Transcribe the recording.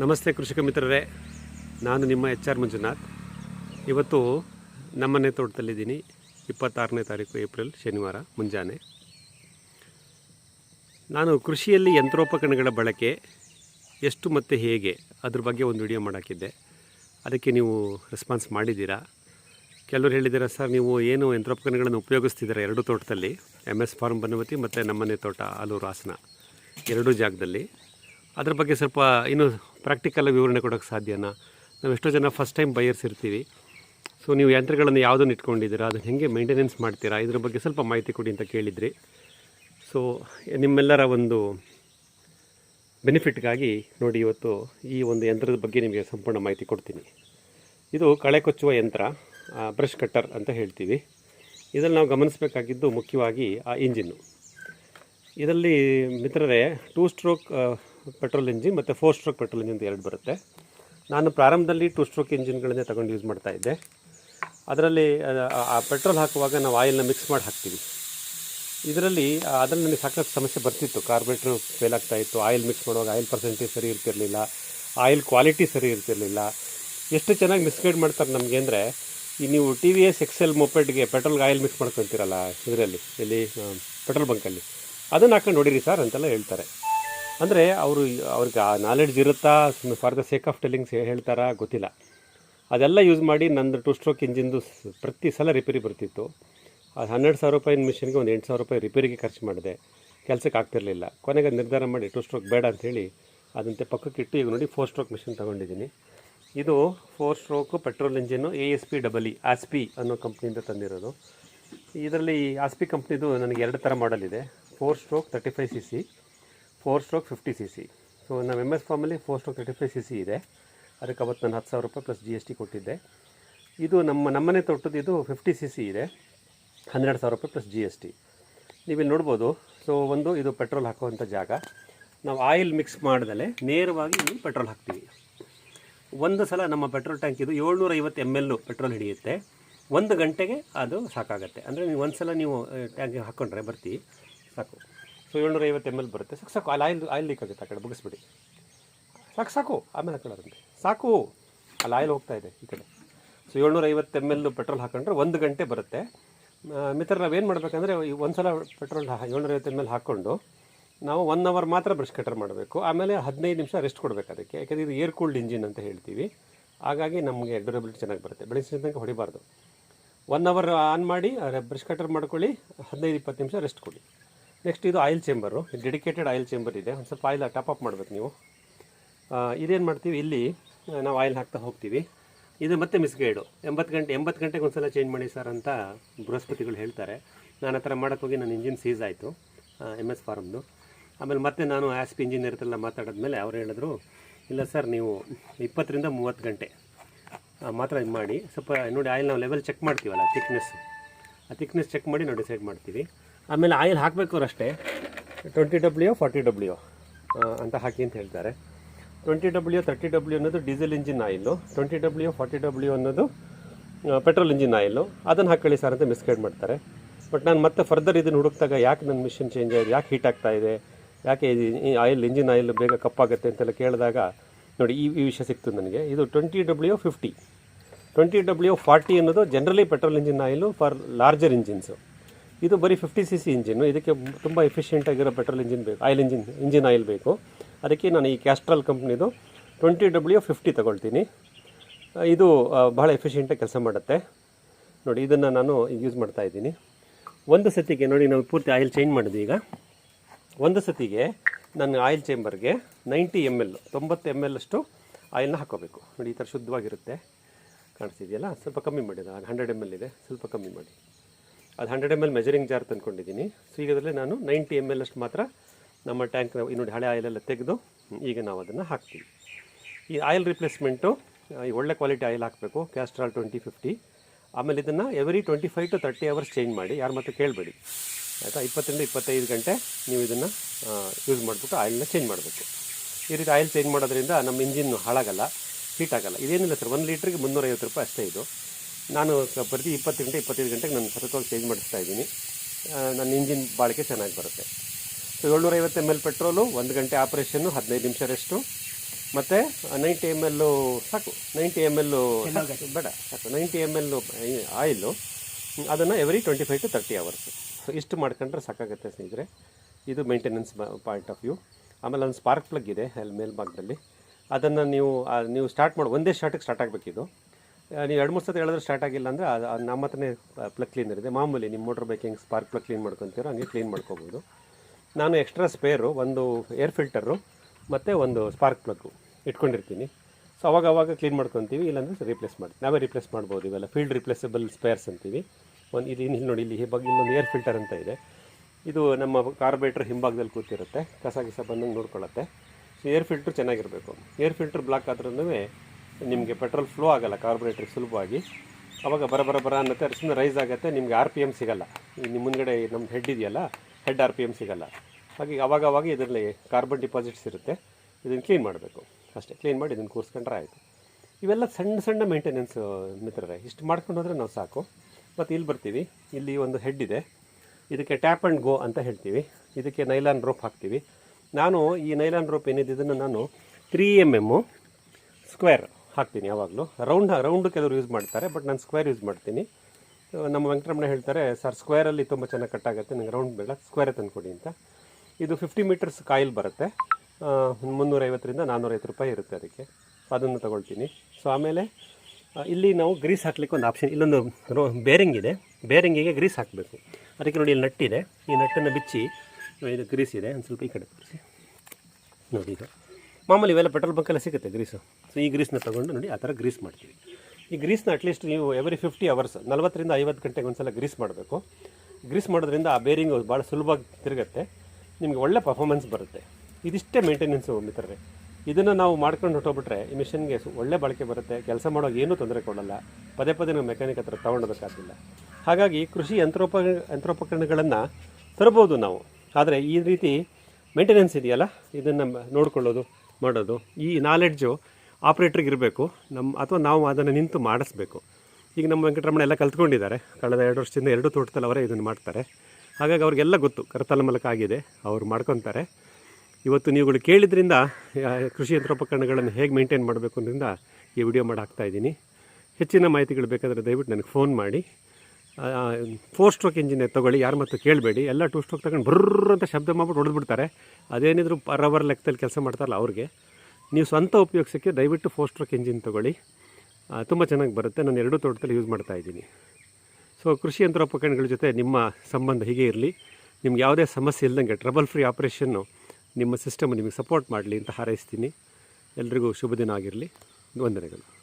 ನಮಸ್ತೆ ಕೃಷಿಕ ಮಿತ್ರರೇ. ನಾನು ನಿಮ್ಮ ಎಚ್ ಆರ್ ಮಂಜುನಾಥ್. ಇವತ್ತು ನಮ್ಮನೆ ತೋಟದಲ್ಲಿದ್ದೀನಿ. ಇಪ್ಪತ್ತಾರನೇ ತಾರೀಕು ಏಪ್ರಿಲ್, ಶನಿವಾರ, ಮುಂಜಾನೆ. ನಾನು ಕೃಷಿಯಲ್ಲಿ ಯಂತ್ರೋಪಕರಣಗಳ ಬಳಕೆ, ಎಷ್ಟು ಮತ್ತು ಹೇಗೆ, ಅದ್ರ ಬಗ್ಗೆ ಒಂದು ವಿಡಿಯೋ ಮಾಡೋಕ್ಕಿದ್ದೆ ಅದಕ್ಕೆ ನೀವು ರೆಸ್ಪಾನ್ಸ್ ಮಾಡಿದ್ದೀರಾ. ಕೆಲವರು ಹೇಳಿದ್ದೀರಾ, ಸರ್, ನೀವು ಏನು ಯಂತ್ರೋಪಕರಣಗಳನ್ನು ಉಪಯೋಗಿಸ್ತಿದ್ದೀರಾ? ಎರಡು ತೋಟದಲ್ಲಿ ಎಂ ಎಸ್ ಫಾರ್ಮ್ ಬನವತಿ ಮತ್ತು ನಮ್ಮನೆ ತೋಟ ಆಲೂರು ಹಾಸನ, ಎರಡೂ ಜಾಗದಲ್ಲಿ. ಅದ್ರ ಬಗ್ಗೆ ಸ್ವಲ್ಪ ಇನ್ನೂ ಪ್ರಾಕ್ಟಿಕಲ್ ವಿವರಣೆ ಕೊಡೋಕ್ಕೆ ಸಾಧ್ಯನಾ? ನಾವು ಎಷ್ಟೋ ಜನ ಫಸ್ಟ್ ಟೈಮ್ ಬೈಯರ್ಸ್ ಇರ್ತೀವಿ. ಸೊ ನೀವು ಯಂತ್ರಗಳನ್ನು ಯಾವುದನ್ನು ಇಟ್ಕೊಂಡಿದ್ದೀರಾ? ಅದನ್ನು ಹೇಗೆ ಮೇಂಟೆನೆನ್ಸ್ ಮಾಡ್ತೀರಾ? ಇದ್ರ ಬಗ್ಗೆ ಸ್ವಲ್ಪ ಮಾಹಿತಿ ಕೊಡಿ ಅಂತ ಕೇಳಿದ್ರಿ. ಸೊ ನಿಮ್ಮೆಲ್ಲರ ಒಂದು ಬೆನಿಫಿಟ್ಗಾಗಿ ನೋಡಿ ಇವತ್ತು ಈ ಒಂದು ಯಂತ್ರದ ಬಗ್ಗೆ ನಿಮಗೆ ಸಂಪೂರ್ಣ ಮಾಹಿತಿ ಕೊಡ್ತೀನಿ. ಇದು ಕಳೆ ಕೊಚ್ಚುವ ಯಂತ್ರ ಬ್ರಷ್ ಕಟ್ಟರ್ ಅಂತ ಹೇಳ್ತೀವಿ. ಇದರಲ್ಲಿ ನಾವು ಗಮನಿಸಬೇಕಾಗಿದ್ದು ಮುಖ್ಯವಾಗಿ ಆ ಇಂಜಿನ್ನು ಇದರಲ್ಲಿ ಮಿತ್ರರೇ ಟೂ ಸ್ಟ್ರೋಕ್ ಪೆಟ್ರೋಲ್ ಇಂಜಿನ್ ಮತ್ತು ಫೋರ್ ಸ್ಟ್ರೋಕ್ ಪೆಟ್ರೋಲ್ ಇಂಜಿನ್ ಎರಡು ಬರುತ್ತೆ. ನಾನು ಪ್ರಾರಂಭದಲ್ಲಿ ಟೂ ಸ್ಟ್ರೋಕ್ ಇಂಜಿನ್ಗಳನ್ನೇ ತಗೊಂಡು ಯೂಸ್ ಮಾಡ್ತಾ ಇದ್ದೆ. ಅದರಲ್ಲಿ, ಆ- ಆ ಪೆಟ್ರೋಲ್ ಹಾಕುವಾಗ ನಾವು ಆಯಿಲ್ನ ಮಿಕ್ಸ್ ಮಾಡಿ ಹಾಕ್ತೀವಿ. ಇದರಲ್ಲಿ ಅದರಲ್ಲಿ ನನಗೆ ಸಾಕಷ್ಟು ಸಮಸ್ಯೆ ಬರ್ತಿತ್ತು. ಕಾರ್ಬೇಟ್ರು ಫೇಲ್ ಆಗ್ತಾ ಇತ್ತು. ಆಯಿಲ್ ಮಿಕ್ಸ್ ಮಾಡುವಾಗ ಆಯಿಲ್ ಪರ್ಸೆಂಟೇಜ್ ಸರಿ ಇರ್ತಿರಲಿಲ್ಲ. ಆಯಿಲ್ ಕ್ವಾಲಿಟಿ ಸರಿ ಇರ್ತಿರಲಿಲ್ಲ. ಎಷ್ಟು ಚೆನ್ನಾಗಿ ಮಿಸ್ಗೈಡ್ ಮಾಡ್ತಾರೆ ನಮಗೆ ಅಂದರೆ, ಈ ನೀವು ಟಿ ವಿ ಎಸ್ ಎಕ್ಸೆಲ್ ಮೊಪೆಟ್ಗೆ ಪೆಟ್ರೋಲ್ಗೆ ಆಯಿಲ್ ಮಿಕ್ಸ್ ಮಾಡ್ಕೊತೀರಲ್ಲ, ಇದರಲ್ಲಿ, ಇಲ್ಲಿ ಪೆಟ್ರೋಲ್ ಬಂಕಲ್ಲಿ ಅದನ್ನು ಹಾಕೊಂಡು ನೋಡಿರಿ ಸರ್ ಅಂತೆಲ್ಲ ಹೇಳ್ತಾರೆ. ಅಂದರೆ ಅವರು ಅವ್ರಿಗೆ ಆ ನಾಲೆಡ್ಜ್ ಇರುತ್ತಾ for the sake of tellings ಹೇಳ್ತಾರಾ ಗೊತ್ತಿಲ್ಲ. ಅದೆಲ್ಲ ಯೂಸ್ ಮಾಡಿ ನಂದು ಟು ಸ್ಟ್ರೋಕ್ ಇಂಜಿನ್ದು ಪ್ರತಿ ಸಲ ರಿಪೇರಿ ಬರ್ತಿತ್ತು. ಅದು ಹನ್ನೆರಡು ಸಾವಿರ ರೂಪಾಯಿ ಮಿಷಿನ್ಗೆ ಒಂದು ಎಂಟು ಸಾವಿರ ರೂಪಾಯಿ ರಿಪೇರಿಗೆ ಖರ್ಚು ಮಾಡಿದೆ. ಕೆಲಸಕ್ಕೆ ಆಗ್ತಿರಲಿಲ್ಲ. ಕೊನೆಗೆ ನಿರ್ಧಾರ ಮಾಡಿ ಟು ಸ್ಟ್ರೋಕ್ ಬೇಡ ಅಂಥೇಳಿ ಅದಂತೆ ಪಕ್ಕಕ್ಕಿಟ್ಟು ಈಗ ನೋಡಿ ಫೋರ್ ಸ್ಟ್ರೋಕ್ ಮಿಷಿನ್ ತೊಗೊಂಡಿದ್ದೀನಿ. ಇದು four stroke petrol engine A S P double E Aspee ಅನ್ನೋ ಕಂಪ್ನಿಯಿಂದ ತಂದಿರೋದು. ಇದರಲ್ಲಿ ಆಸ್ಪಿ ಕಂಪ್ನಿದು ನನಗೆ ಎರಡು ಥರ ಮಾಡಲ್ ಇದೆ. Four stroke thirty five C C four stroke fifty C C. So ನಮ್ಮ ಎಂ ಎಸ್ ಫಾರ್ಮಲ್ಲಿ four stroke thirty five C C ಇದೆ. ಅದಕ್ಕೆ ಅವತ್ತು ನಾನು ಹತ್ತು ಸಾವಿರ ರೂಪಾಯಿ ಪ್ಲಸ್ ಜಿ ಎಸ್ ಟಿ ಕೊಟ್ಟಿದ್ದೆ. ಇದು ನಮ್ಮ, ನಮ್ಮನೆ ತೊಟ್ಟದ್ದು ಇದು ಫಿಫ್ಟಿ ಸಿ ಸಿ ಇದೆ. ಹನ್ನೆರಡು ಸಾವಿರ ರೂಪಾಯಿ ಪ್ಲಸ್ ಜಿ ಎಸ್ ಟಿ ನೀವಿಲ್ಲಿ ನೋಡ್ಬೋದು. ಸೊ ಒಂದು, ಇದು ಪೆಟ್ರೋಲ್ ಹಾಕುವಂಥ ಜಾಗ. ನಾವು ಆಯಿಲ್ ಮಿಕ್ಸ್ ಮಾಡ್ದಲೆ ನೇರವಾಗಿ ಇಲ್ಲಿ ಪೆಟ್ರೋಲ್ ಹಾಕ್ತೀವಿ. ಒಂದು ಸಲ ನಮ್ಮ ಪೆಟ್ರೋಲ್ ಟ್ಯಾಂಕ್ ಇದು ಏಳ್ನೂರ ಐವತ್ತು ಎಂ ಎಲ್ಲು ಪೆಟ್ರೋಲ್ ಹಿಡಿಯುತ್ತೆ. ಒಂದು ಗಂಟೆಗೆ ಅದು ಸಾಕಾಗತ್ತೆ. ಅಂದರೆ ನೀವು ಒಂದು ಸಲ ನೀವು ಟ್ಯಾಂಕಿಗೆ ಹಾಕ್ಕೊಂಡ್ರೆ ಬರ್ತೀವಿ. ಸಾಕು. ಸೊ ಏಳ್ನೂರ ಐವತ್ತು ಎಂ ಎಲ್ ಬರುತ್ತೆ. ಸಾಕು ಸಾಕು, ಅಲ್ಲಿ ಆಯಿಲ್ ಆಯಿಲ್ ಲೀಕ್ ಆಗುತ್ತೆ ಆ ಕಡೆ ಬಗ್ಗಿಸ್ಬಿಡಿ ಸಾಕು ಸಾಕು, ಆಮೇಲೆ ಹಾಕೊಳ್ಳೋದಂತೆ. ಸಾಕು, ಅಲ್ಲಿ ಆಯಿಲ್ ಹೋಗ್ತಾ ಇದೆ ಈ ಕಡೆ. ಸೊ ಏಳ್ನೂರ ಐವತ್ತು ಎಂ ಎಲ್ ಪೆಟ್ರೋಲ್ ಹಾಕೊಂಡ್ರೆ ಒಂದು ಗಂಟೆ ಬರುತ್ತೆ. ಮಿತ್ರ ನಾವೇನು ಮಾಡಬೇಕಂದ್ರೆ ಒಂದು ಸಲ ಪೆಟ್ರೋಲ್ ಏಳ್ನೂರ ಐವತ್ತು ಎಂ ಎಲ್ ಹಾಕ್ಕೊಂಡು ನಾವು ಒನ್ ಅವರ್ ಮಾತ್ರ ಬ್ರಷ್ ಕಟರ್ ಮಾಡಬೇಕು. ಆಮೇಲೆ ಹದಿನೈದು ನಿಮಿಷ ರೆಸ್ಟ್ ಕೊಡಬೇಕು ಅದಕ್ಕೆ. ಯಾಕೆಂದರೆ ಇದು ಏರ್ ಕೂಲ್ಡ್ ಇಂಜಿನ್ ಅಂತ ಹೇಳ್ತೀವಿ. ಹಾಗಾಗಿ ನಮಗೆ ಡ್ಯೂರಬಿಲಿಟಿ ಚೆನ್ನಾಗಿ ಬರುತ್ತೆ. ಬೆಳಗ್ಗೆ ತನಕ ಹೊಡಿಬಾರ್ದು. ಒನ್ ಅವರ್ ಆನ್ ಮಾಡಿ ಬ್ರಷ್ ಕಟರ್ ಮಾಡ್ಕೊಳ್ಳಿ, ಹದಿನೈದು ಇಪ್ಪತ್ತು ನಿಮಿಷ ರೆಸ್ಟ್ ಕೊಡಿ. ನೆಕ್ಸ್ಟ್ ಇದು oil chamber dedicated oil chamber ಇದೆ. ಒಂದು ಸ್ವಲ್ಪ ಆಯಿಲ್ ಟಾಪ್ ಅಪ್ ಮಾಡ್ಬೇಕು ನೀವು. ಇದೇನು ಮಾಡ್ತೀವಿ? ಇಲ್ಲಿ ನಾವು ಆಯಿಲ್ ಹಾಕ್ತಾ ಹೋಗ್ತೀವಿ. ಇದು ಮತ್ತೆ ಮಿಸ್ಗೈಡು ಎಂಬತ್ತು ಗಂಟೆ, ಎಂಬತ್ತು ಗಂಟೆಗೆ ಒಂದು ಸಲ ಚೇಂಜ್ ಮಾಡಿ ಸರ್ ಅಂತ ಬೃಹಸ್ಪತಿಗಳು ಹೇಳ್ತಾರೆ. ನಾನು ಆ ಥರ ಮಾಡೋಕ್ಕೋಗಿ ನನ್ನ ಇಂಜಿನ್ ಸೀಸ್ ಆಯಿತು. ಎಂ ಎಸ್ ಫಾರಮ್ದು ಆಮೇಲೆ ಮತ್ತೆ ನಾನು ಆಸ್ಪಿ ಇಂಜಿನಿಯರ್ ಹತ್ರ ಮಾತಾಡಿದ್ಮೇಲೆ ಅವ್ರು ಹೇಳಿದ್ರು, ಇಲ್ಲ ಸರ್ ನೀವು ಇಪ್ಪತ್ತರಿಂದ ಮೂವತ್ತು ಗಂಟೆ ಮಾತ್ರ ಇದು ಮಾಡಿ. ಸ್ವಲ್ಪ ನೋಡಿ ಆಯಿಲ್ ನಾವು ಲೆವೆಲ್ ಚೆಕ್ ಮಾಡ್ತೀವಲ್ಲ ಥಿಕ್ನೆಸ್ ಆ ಥಿಕ್ನೆಸ್ ಚೆಕ್ ಮಾಡಿ ನಾವು ಡಿಸೈಡ್ ಮಾಡ್ತೀವಿ. ಆಮೇಲೆ ಆಯಿಲ್ ಹಾಕಬೇಕು ಅಷ್ಟೇ ಟ್ವೆಂಟಿ ಡಬ್ಲ್ಯೂ ಫಾರ್ಟಿ ಡಬ್ಲ್ಯೂ ಅಂತ ಹಾಕಿ ಅಂತ ಹೇಳ್ತಾರೆ. ಟ್ವೆಂಟಿ ಡಬ್ಲ್ಯೂ ತರ್ಟಿ ಡಬ್ಲ್ಯೂ ಅನ್ನೋದು diesel engine oil. Twenty W forty W ಅನ್ನೋದು ಪೆಟ್ರೋಲ್ ಇಂಜಿನ್ ಆಯಿಲು. ಅದನ್ನು ಹಾಕೊಳ್ಳಿ ಸರ್ ಅಂತ ಮಿಸ್ಗೈಡ್ ಮಾಡ್ತಾರೆ. ಬಟ್ ನಾನು ಮತ್ತೆ ಫರ್ದರ್ ಇದನ್ನು ಹುಡುಕ್ದಾಗ ಯಾಕೆ ನನ್ನ ಮಿಷಿನ್ ಚೇಂಜ್ ಆಗಿದೆ ಯಾಕೆ ಹೀಟ್ ಆಗ್ತಾ ಇದೆ, ಯಾಕೆ ಈ ಆಯಿಲ್, ಇಂಜಿನ್ ಆಯಿಲ್ ಬೇಗ ಕಪ್ಪಾಗುತ್ತೆ ಅಂತೆಲ್ಲ ಕೇಳಿದಾಗ ನೋಡಿ ಈ ಈ ವಿಷಯ ಸಿಕ್ತು ನನಗೆ. ಇದು twenty W fifty twenty W forty ಅನ್ನೋದು generally petrol engine oil for larger engines ಇದು ಬರೀ ಫಿಫ್ಟಿ ಸಿ ಸಿ ಇಂಜಿನ್ನು ಇದಕ್ಕೆ ತುಂಬ ಎಫಿಷಿಯೆಂಟ್ ಆಗಿರೋ ಪೆಟ್ರೋಲ್ ಇಂಜಿನ್ ಬೇಕು ಆಯಿಲ್ ಇಂಜಿನ್ ಇಂಜಿನ್ ಆಯಿಲ್ ಬೇಕು. ಅದಕ್ಕೆ ನಾನು ಈ ಕ್ಯಾಸ್ಟ್ರಲ್ ಕಂಪ್ನಿದು ಟ್ವೆಂಟಿ ಡಬ್ಲ್ಯೂ ಫಿಫ್ಟಿ ತಗೊಳ್ತೀನಿ. ಇದು ಭಾಳ ಎಫಿಷಿಯೆಂಟಾಗಿ ಕೆಲಸ ಮಾಡುತ್ತೆ. ನೋಡಿ, ಇದನ್ನು ನಾನು ಯೂಸ್ ಮಾಡ್ತಾ ಇದ್ದೀನಿ. ಒಂದು ಸತಿಗೆ, ನೋಡಿ, ನಾವು ಪೂರ್ತಿ ಆಯಿಲ್ ಚೇಂಜ್ ಮಾಡಿದ್ವಿ ಈಗ. ಒಂದು ಸತಿಗೆ ನನ್ನ ಆಯಿಲ್ ಚೇಂಬರ್ಗೆ ನೈಂಟಿ ಎಂ ಎಲ್ ತೊಂಬತ್ತು ಎಂ ಎಲ್ ಅಷ್ಟು ಆಯಿಲ್ನ ಹಾಕೋಬೇಕು. ನೋಡಿ, ಈ ಥರ ಶುದ್ಧವಾಗಿರುತ್ತೆ. ಕಾಣಿಸ್ತಿದೆಯಲ್ಲ? ಸ್ವಲ್ಪ ಕಮ್ಮಿ ಮಾಡಿದ ಹಂಡ್ರೆಡ್ ಎಂ ಎಲ್ ಇದೆ. ಸ್ವಲ್ಪ ಕಮ್ಮಿ ಮಾಡಿ. ಅದು hundred M L measuring jar ತಂದ್ಕೊಂಡಿದ್ದೀನಿ. So ಈಗ ಅದರಲ್ಲಿ ನಾನು ನೈಂಟಿ ಎಂ ಎಲ್ ಅಷ್ಟು ಮಾತ್ರ ನಮ್ಮ ಟ್ಯಾಂಕ್ ನೋಡಿ ಹಳೆ ಆಯಿಲೆಲ್ಲ ತೆಗೆದು ಈಗ ನಾವು ಅದನ್ನು ಹಾಕ್ತೀವಿ. ಈ ಆಯಿಲ್ ರಿಪ್ಲೇಸ್ಮೆಂಟು ಈ ಒಳ್ಳೆ ಕ್ವಾಲಿಟಿ ಆಯಿಲ್ ಹಾಕಬೇಕು ಕ್ಯಾಸ್ಟ್ರಾಲ್ ಟ್ವೆಂಟಿ ಫಿಫ್ಟಿ ಆಮೇಲೆ ಇದನ್ನು every twenty five to thirty hours change ಮಾಡಿ, ಯಾರು ಮತ್ತೆ ಕೇಳಬೇಡಿ. ಆಯಿತಾ? ಇಪ್ಪತ್ತರಿಂದ ಇಪ್ಪತ್ತೈದು ಗಂಟೆ ನೀವು ಇದನ್ನು ಯೂಸ್ ಮಾಡಿಬಿಟ್ಟು ಆಯಿಲ್ನ ಚೇಂಜ್ ಮಾಡಬೇಕು. ಈ ರೀತಿ ಆಯಿಲ್ ಚೇಂಜ್ ಮಾಡೋದ್ರಿಂದ ನಮ್ಮ ಇಂಜಿನ್ ಹಾಳಾಗಲ್ಲ ಹೀಟ್ ಆಗಲ್ಲ. ಇದೇನಿಲ್ಲ ಸರ್ ಒಂದು ಲೀಟ್ರಿಗೆ ಮುನ್ನೂರೈವತ್ತು ರೂಪಾಯಿ ಅಷ್ಟೇ ಇದು. ನಾನು ಪ್ರತಿ ಇಪ್ಪತ್ತು ಗಂಟೆ ಇಪ್ಪತ್ತೈದು ಗಂಟೆಗೆ ನಾನು ಸತತವಾಗಿ ಚೇಂಜ್ ಮಾಡಿಸ್ತಾ ಇದ್ದೀನಿ. ನನ್ನ ಇಂಜಿನ್ ಬಾಳಿಕೆ ಚೆನ್ನಾಗಿ ಬರುತ್ತೆ. ಸೊ ಏಳ್ನೂರೈವತ್ತು ಎಂ ಎಲ್ ಪೆಟ್ರೋಲು ಒಂದು ಗಂಟೆ ಆಪ್ರೇಷನ್ನು ಹದಿನೈದು ನಿಮಿಷ ರೆಸ್ಟು ಮತ್ತು ನೈಂಟಿ ಎಂ ಎಲ್ಲು ಸಾಕು. ನೈಂಟಿ ಎಂ ಎಲ್ಲು ಬೇಡ ಸಾಕು. ನೈಂಟಿ ಎಂ ಎಲ್ಲು ಆಯಿಲು ಅದನ್ನು every twenty five to thirty hours so ಇಷ್ಟು ಮಾಡ್ಕೊಂಡ್ರೆ ಸಾಕಾಗುತ್ತೆ ಸ್ನೇಹಿತರೆ. ಇದು ಮೇಂಟೆನೆನ್ಸ್ ಪಾಯಿಂಟ್ ಆಫ್ ವ್ಯೂ ಆಮೇಲೆ ಒಂದು ಸ್ಪಾರ್ಕ್ ಪ್ಲಗ್ ಇದೆ ಅಲ್ಲಿ ಮೇಲ್ಭಾಗದಲ್ಲಿ. ಅದನ್ನು ನೀವು ನೀವು ಸ್ಟಾರ್ಟ್ ಮಾಡಿ. ಒಂದೇ ಶಾರ್ಟಿಗೆ ಸ್ಟಾರ್ಟ್ ಆಗಬೇಕಿದು. ನೀವು ಎರಡು ಮೂರು ಸತಿ ಹೇಳಿದ್ರೆ ಸ್ಟಾರ್ಟ್ ಆಗಿಲ್ಲ ಅಂದರೆ ಅದು ಅದು ನಮ್ಮ ಹತ್ರನೇ ಪ್ಲಗ್ ಕ್ಲೀನರ್ ಇದೆ. ಮಾಮೂಲಿ ನಿಮ್ಮ ಮೋಟ್ರ್ ಬೈಕಿಂಗ್ ಸ್ಪಾರ್ಕ್ ಪ್ಲಗ್ ಕ್ಲೀನ್ ಮಾಡ್ಕೊತೀರೋ ಹಂಗೆ ಕ್ಲೀನ್ ಮಾಡ್ಕೋಬೋದು. ನಾನು ಎಕ್ಸ್ಟ್ರಾ ಸ್ಪೇರು ಒಂದು ಏರ್ ಫಿಲ್ಟರು ಮತ್ತು ಒಂದು ಸ್ಪಾರ್ಕ್ ಪ್ಲಗ್ಗು ಇಟ್ಕೊಂಡಿರ್ತೀನಿ. ಸೊ ಅವಾಗ ಅವಾಗ ಕ್ಲೀನ್ ಮಾಡ್ಕೊತೀವಿ, ಇಲ್ಲಾಂದರೆ ರಿಪ್ಲೇಸ್ ಮಾಡಿ ನಾವೇ ರಿಪ್ಲೇಸ್ ಮಾಡ್ಬೋದು ಇವೆಲ್ಲ. ಫೀಲ್ಡ್ ರಿಪ್ಲೇಸಬಲ್ ಸ್ಪೇರ್ಸ್ ಅಂತೀವಿ. ಒಂದು ಇಲ್ಲಿ ಇಲ್ಲಿ ನೋಡಿ, ಇಲ್ಲಿ ಬಗ್ಗೆ ಇಲ್ಲೊಂದು ಏರ್ ಫಿಲ್ಟರ್ ಅಂತ ಇದೆ. ಇದು ನಮ್ಮ ಕಾರ್ಬೇಟ್ರ್ ಹಿಂಭಾಗದಲ್ಲಿ ಕೂತಿರುತ್ತೆ. ಕಸ ಗಿಸ ಬಂದಂಗೆ ನೋಡ್ಕೊಳ್ಳುತ್ತೆ ಸೊ ಏರ್ ಫಿಲ್ಟ್ರ್ ಚೆನ್ನಾಗಿರಬೇಕು. ಏರ್ ಫಿಲ್ಟ್ರ್ ಬ್ಲಾಕ್ ಆದ್ರೂ ನಿಮಗೆ ಪೆಟ್ರೋಲ್ ಫ್ಲೋ ಆಗಲ್ಲ ಕಾರ್ಬೊರೇಟ್ರಿ ಸುಲಭವಾಗಿ. ಅವಾಗ ಬರ ಬರ ಬರ ಅನ್ನತ್ತೆ ಸುಮ್ಮನೆ ರೈಸ್ ಆಗುತ್ತೆ, ನಿಮಗೆ ಆರ್ ಪಿ ಎಂ ಸಿಗಲ್ಲ. ನಿಮ್ಮ ಮುಂದ್ಗಡೆ ನಮ್ಮ ಹೆಡ್ ಇದೆಯಲ್ಲ ಹೆಡ್ ಆರ್ ಪಿ ಎಂ ಸಿಗಲ್ಲ. ಹಾಗೆ ಅವಾಗ ಅವಾಗ ಇದರಲ್ಲಿ ಕಾರ್ಬನ್ ಡಿಪಾಸಿಟ್ಸ್ ಇರುತ್ತೆ. ಇದನ್ನು ಕ್ಲೀನ್ ಮಾಡಬೇಕು. ಅಷ್ಟೇ ಕ್ಲೀನ್ ಮಾಡಿ ಇದನ್ನು ಕೂರಿಸ್ಕೊಂಡ್ರೆ ಆಯಿತು. ಇವೆಲ್ಲ ಸಣ್ಣ ಸಣ್ಣ ಮೇಂಟೆನೆನ್ಸ್ ಮಿತ್ರರೇ. ಇಷ್ಟು ಮಾಡ್ಕೊಂಡು ಹೋದರೆ ನಾವು ಸಾಕು. ಮತ್ತು ಇಲ್ಲಿ ಬರ್ತೀವಿ. ಇಲ್ಲಿ ಒಂದು ಹೆಡ್ ಇದೆ. ಇದಕ್ಕೆ ಟ್ಯಾಪ್ ಆ್ಯಂಡ್ ಗೋ ಅಂತ ಹೇಳ್ತೀವಿ. ಇದಕ್ಕೆ ನೈಲಾನ್ ರೋಪ್ ಹಾಕ್ತೀವಿ. ನಾನು ಈ ನೈಲಾನ್ ರೋಪ್ ಏನಿದೆ, ಇದನ್ನು ನಾನು ತ್ರೀ ಎಂ ಎಮ್ಮು ಸ್ಕ್ವೇರ್ ಹಾಕ್ತೀನಿ ಯಾವಾಗಲೂ. ರೌಂಡ್ ರೌಂಡ್ ಕೆಲವರು ಯೂಸ್ ಮಾಡ್ತಾರೆ ಬಟ್ ನಾನು ಸ್ಕ್ವೇರ್ ಯೂಸ್ ಮಾಡ್ತೀನಿ. ನಮ್ಮ ವೆಂಕಟರಮಣ ಹೇಳ್ತಾರೆ ಸರ್ ಸ್ಕ್ವೇರಲ್ಲಿ ತುಂಬ ಚೆನ್ನಾಗಿ ಕಟ್ಟಾಗುತ್ತೆ ನನಗೆ ರೌಂಡ್ ಬೇಡ ಸ್ಕ್ವೇರೇ ತಂದುಕೊಡಿ ಅಂತ. ಇದು ಫಿಫ್ಟಿ ಮೀಟರ್ಸ್ ಕಾಯಿಲ್ ಬರುತ್ತೆ. ಮುನ್ನೂರೈವತ್ತರಿಂದ ನಾನ್ನೂರೈವತ್ತು ರೂಪಾಯಿ ಇರುತ್ತೆ ಅದಕ್ಕೆ. ಅದನ್ನು ತೊಗೊಳ್ತೀನಿ. ಸೊ ಆಮೇಲೆ ಇಲ್ಲಿ ನಾವು ಗ್ರೀಸ್ ಹಾಕ್ಲಿಕ್ಕೆ ಒಂದು ಆಪ್ಷನ್ ಇಲ್ಲೊಂದು ರೋ ಬೇರಿಂಗ್ ಇದೆ. ಬೇರಿಂಗಿಗೆ ಗ್ರೀಸ್ ಹಾಕಬೇಕು. ಅದಕ್ಕೆ ನೋಡಿ ಇಲ್ಲಿ ನಟ್ಟಿದೆ. ಈ ನಟ್ಟನ್ನು ಬಿಚ್ಚಿ, ಇದು ಗ್ರೀಸ್ ಇದೆ. ಒಂದು ಸ್ವಲ್ಪ ಈ ಕಡೆ ತೋರಿಸಿ. ನೋಡಿ ಇದು ಮಾಮೂಲಿ ಇವೆಲ್ಲ ಪೆಟ್ರೋಲ್ ಬಂಕಲ್ಲಿ ಸಿಗುತ್ತೆ ಗ್ರೀಸು ಸೊ ಈ ಗ್ರೀಸ್ನ ತೊಗೊಂಡು ನೋಡಿ ಆ ಥರ ಗ್ರೀಸ್ ಮಾಡ್ತೀವಿ. ಈ ಗ್ರೀಸ್ನ ಅಟ್ಲೀಸ್ಟ್ ನೀವು ಎವ್ರಿ ಫಿಫ್ಟಿ ಅವರ್ಸ್ ನಲ್ವತ್ತರಿಂದ ಐವತ್ತು ಗಂಟೆಗೆ ಒಂದು ಸಲ ಗ್ರೀಸ್ ಮಾಡಬೇಕು. ಗ್ರೀಸ್ ಮಾಡೋದ್ರಿಂದ ಆ ಬೇರಿಂಗ್ ಭಾಳ ಸುಲಭವಾಗಿ ತಿರುಗುತ್ತೆ. ನಿಮಗೆ ಒಳ್ಳೆ ಪರ್ಫಾಮೆನ್ಸ್ ಬರುತ್ತೆ. ಇದಿಷ್ಟೇ ಮೇಂಟೆನೆನ್ಸು ಮಿತ್ರರೇ ಇದನ್ನು ನಾವು ಮಾಡ್ಕೊಂಡು ಹೊಟ್ಟೋಗ್ಬಿಟ್ರೆ ಈ ಮಿಷನ್ಗೆ ಒಳ್ಳೆ ಬಳಕೆ ಬರುತ್ತೆ. ಕೆಲಸ ಮಾಡೋಕೆ ಏನೂ ತೊಂದರೆ ಕೊಡಲ್ಲ. ಪದೇ ಪದೇ ನಾವು ಮೆಕ್ಯಾನಿಕ್ ಹತ್ರ ತೊಗೊಂಡೋಗಬೇಕಾಗಿಲ್ಲ ಹಾಗಾಗಿ ಕೃಷಿ ಯಂತ್ರೋಪ, ಯಂತ್ರೋಪಕರಣಗಳನ್ನು ತರ್ಬೋದು ನಾವು. ಆದರೆ ಈ ರೀತಿ ಮೇಂಟೆನೆನ್ಸ್ ಇದೆಯಲ್ಲ? ಇದನ್ನು ನೋಡ್ಕೊಳ್ಳೋದು, ಮಾಡೋದು. ಈ ನಾಲೆಡ್ಜು ಆಪ್ರೇಟ್ರಿಗೆ ಇರಬೇಕು. ನಮ್ಮ ಅಥವಾ ನಾವು ಅದನ್ನು ನಿಂತು ಮಾಡಿಸ್ಬೇಕು. ಈಗ ನಮ್ಮ ವೆಂಕಟರಮಣ ಎಲ್ಲ ಕಲ್ತ್ಕೊಂಡಿದ್ದಾರೆ. ಕಳೆದ ಎರಡು ವರ್ಷದಿಂದ ಎರಡು ತೋಟದಲ್ಲಿ ಅವರೇ ಇದನ್ನು ಮಾಡ್ತಾರೆ. ಹಾಗಾಗಿ ಅವ್ರಿಗೆಲ್ಲ ಗೊತ್ತು. ಕರತಲ ಮೂಲಕ ಆಗಿದೆ. ಅವರು ಮಾಡ್ಕೊತಾರೆ. ಇವತ್ತು ನೀವುಗಳು ಕೇಳಿದ್ರಿಂದ ಕೃಷಿ ಯಂತ್ರೋಪಕರಣಗಳನ್ನು ಹೇಗೆ ಮೇಂಟೈನ್ ಮಾಡಬೇಕು ಅನ್ನೋದ್ರಿಂದ ಈ ವಿಡಿಯೋ ಮಾಡಿ ಹಾಕ್ತಾ ಇದ್ದೀನಿ. ಹೆಚ್ಚಿನ ಮಾಹಿತಿಗಳು ಬೇಕಾದರೆ ದಯವಿಟ್ಟು ನನಗೆ ಫೋನ್ ಮಾಡಿ. ಫೋರ್ ಸ್ಟ್ರೋಕ್ ಇಂಜಿನ್ ತೊಗೊಳ್ಳಿ. ಯಾರು ಮತ್ತು ಕೇಳಬೇಡಿ. ಎಲ್ಲ ಟೂ ಸ್ಟ್ರೋಕ್ ತಗೊಂಡು ಬರ್ರ ಅಂತ ಶಬ್ದ ಮಾಡ್ಬಿಟ್ಟು ಹೊಡೆದ್ಬಿಡ್ತಾರೆ. ಅದೇನಿದ್ರು ಪರ್ ಅವರ್ ಲೆಕ್ಕದಲ್ಲಿ ಕೆಲಸ ಮಾಡ್ತಾರಲ್ಲ ಅವ್ರಿಗೆ. ನೀವು ಸ್ವಂತ ಉಪಯೋಗಿಸೋಕ್ಕೆ ದಯವಿಟ್ಟು ಫೋರ್ ಸ್ಟ್ರೋಕ್ ಇಂಜಿನ್ ತೊಗೊಳ್ಳಿ. ತುಂಬ ಚೆನ್ನಾಗಿ ಬರುತ್ತೆ. ನಾನು ಎರಡೂ ತೋಟದಲ್ಲಿ ಯೂಸ್ ಮಾಡ್ತಾ ಇದ್ದೀನಿ. ಸೊ ಕೃಷಿ ಯಂತ್ರೋಪಕರಣಗಳ ಜೊತೆ ನಿಮ್ಮ ಸಂಬಂಧ ಹೀಗೆ ಇರಲಿ. ನಿಮ್ಗೆ ಯಾವುದೇ ಸಮಸ್ಯೆ ಇಲ್ಲದಂಗೆ ಟ್ರಬಲ್ ಫ್ರೀ ಆಪ್ರೇಷನ್ನು ನಿಮ್ಮ ಸಿಸ್ಟಮ್ ನಿಮಗೆ ಸಪೋರ್ಟ್ ಮಾಡಲಿ ಅಂತ ಹಾರೈಸ್ತೀನಿ. ಎಲ್ರಿಗೂ ಶುಭ ದಿನ ಆಗಿರಲಿ. ವಂದನೆಗಳು.